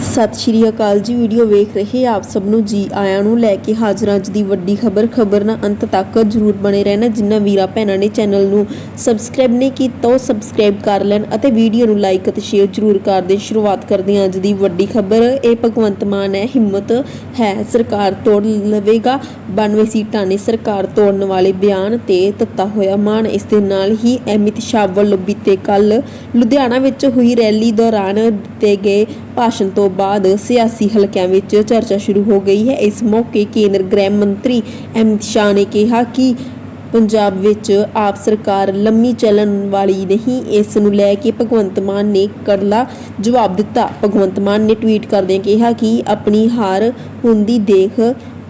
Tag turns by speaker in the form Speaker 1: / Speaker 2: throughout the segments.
Speaker 1: ਸਤਿ ਸ਼੍ਰੀ ਅਕਾਲ ਜੀ, ਵੀਡੀਓ ਵੇਖ ਰਹੇ ਆਪ ਸਭ ਨੂੰ। ਜੀ ਆਇਆਂ ਨੂੰ ਲੈ ਕੇ ਹਾਜ਼ਰ ਅੱਜ ਦੀ ਵੱਡੀ ਖਬਰ। ਖਬਰ ਨਾਲ ਅੰਤ ਤੱਕ ਜਰੂਰ ਬਣੇ ਰਹਿਣਾ। ਜਿਨ੍ਹਾਂ ਵੀਰਾ ਭੈਣਾਂ ਨੇ ਚੈਨਲ ਨੂੰ ਸਬਸਕ੍ਰਾਈਬ ਨਹੀਂ ਕੀਤਾ, ਉਹ ਸਬਸਕ੍ਰਾਈਬ ਕਰ ਲੈਣ ਅਤੇ ਵੀਡੀਓ ਨੂੰ ਲਾਈਕ ਅਤੇ ਸ਼ੇਅਰ ਜਰੂਰ ਕਰ ਦੇਣ। ਸ਼ੁਰੂਆਤ ਕਰਦੇ ਹਾਂ ਅੱਜ ਦੀ ਵੱਡੀ ਖਬਰ। ਇਹ ਭਗਵੰਤ ਮਾਨ ਹੈ, ਹਿੰਮਤ ਹੈ, ਸਰਕਾਰ ਤੋੜ ਲਵੇਗਾ। 92 ਸੀਟਾਂ ਨੇ ਸਰਕਾਰ ਤੋੜਨ ਵਾਲੇ ਬਿਆਨ ਤੇ ਤੱਤਾ ਹੋਇਆ ਮਾਨ ਇਸ ਦੇ ਨਾਲ ਹੀ ਅਮਿਤ ਸ਼ਾਹ ਵੱਲੋਂ ਬੀਤੇ ਕੱਲ ਲੁਧਿਆਣਾ ਵਿੱਚ ਹੋਈ ਰੈਲੀ ਦੌਰਾਨ ਦਿੱਤੇ ਗਏ ਭਾਸ਼ਣ ਤੋਂ ਬਾਅਦ ਸਿਆਸੀ ਹਲਕਿਆਂ ਵਿੱਚ ਚਰਚਾ ਸ਼ੁਰੂ ਹੋ ਗਈ ਹੈ। ਇਸ ਮੌਕੇ ਕੇਂਦਰ ਗ੍ਰਹਿ ਮੰਤਰੀ ਅਮਿਤ ਸ਼ਾਹ ਨੇ ਕਿਹਾ ਕਿ ਪੰਜਾਬ ਵਿੱਚ ਆਪ ਸਰਕਾਰ ਲੰਮੀ ਚੱਲਣ ਵਾਲੀ ਨਹੀਂ, ਇਸ ਨੂੰ ਲੈ ਕੇ ਭਗਵੰਤ ਮਾਨ ਨੇ ਕੜਲਾ ਜਵਾਬ ਦਿੱਤਾ। ਭਗਵੰਤ ਮਾਨ ਨੇ ਟਵੀਟ ਕਰਦਿਆਂ ਕਿਹਾ ਕਿ ਆਪਣੀ ਹਾਰ ਹੁੰਦੀ ਦੇਖ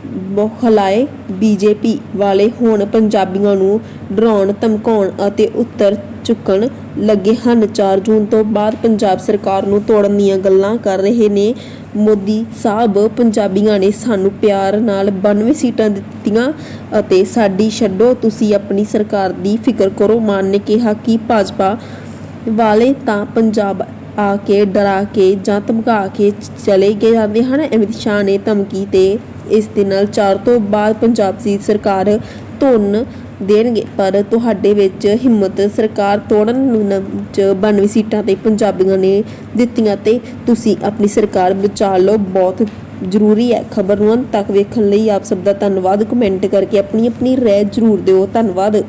Speaker 1: ਬੋਖਲਾਏ ਬੀਜੇਪੀ ਵਾਲੇ ਹੁਣ ਪੰਜਾਬੀਆਂ ਨੂੰ ਡਰਾਉਣ, ਧਮਕਾਉਣ ਅਤੇ ਉੱਤਰ ਚੁੱਕਣ ਲੱਗੇ ਹਨ। 4 ਜੂਨ ਤੋਂ ਬਾਅਦ ਪੰਜਾਬ ਸਰਕਾਰ ਨੂੰ ਤੋੜਨ ਦੀਆਂ ਗੱਲਾਂ ਕਰ ਰਹੇ ਨੇ। ਮੋਦੀ ਸਾਹਿਬ, ਪੰਜਾਬੀਆਂ ਨੇ ਸਾਨੂੰ ਪਿਆਰ ਨਾਲ 92 ਸੀਟਾਂ ਦਿੱਤੀਆਂ ਅਤੇ ਸਾਡੀ ਛੱਡੋ, ਤੁਸੀਂ ਆਪਣੀ ਸਰਕਾਰ ਦੀ ਫਿਕਰ ਕਰੋ। ਮਾਨ ਨੇ ਕਿਹਾ ਕਿ ਭਾਜਪਾ ਵਾਲੇ ਤਾਂ ਪੰਜਾਬ ਆ ਕੇ ਡਰਾ ਕੇ ਜਾਂ ਧਮਕਾ ਕੇ ਚਲੇ ਗਏ ਜਾਂਦੇ ਹਨ। ਅਮਿਤ ਸ਼ਾਹ ਨੇ ਧਮਕੀ ਤੇ ਇਸ ਦੇ ਨਾਲ ਚਾਰ ਤੋਂ ਬਾਅਦ ਪੰਜਾਬ ਦੀ ਸਰਕਾਰ ਧੁਨ ਦੇਣਗੇ। ਪਰ ਤੁਹਾਡੇ ਵਿੱਚ ਹਿੰਮਤ ਸਰਕਾਰ ਤੋੜਨ ਨੂੰ ਚ 92 ਸੀਟਾਂ ਤੇ ਪੰਜਾਬੀਆਂ ਨੇ ਦਿੱਤੀਆਂ ਤੇ ਤੁਸੀਂ ਆਪਣੀ ਸਰਕਾਰ ਬਚਾ ਲਓ। ਬਹੁਤ ਜ਼ਰੂਰੀ ਹੈ। ਖਬਰ ਨੂੰ ਅੰਤ ਤੱਕ ਵੇਖਣ ਲਈ ਆਪ ਸਭ ਦਾ ਧੰਨਵਾਦ। ਕਮੈਂਟ ਕਰਕੇ ਆਪਣੀ ਆਪਣੀ ਰਾਏ ਜ਼ਰੂਰ ਦਿਓ। ਧੰਨਵਾਦ।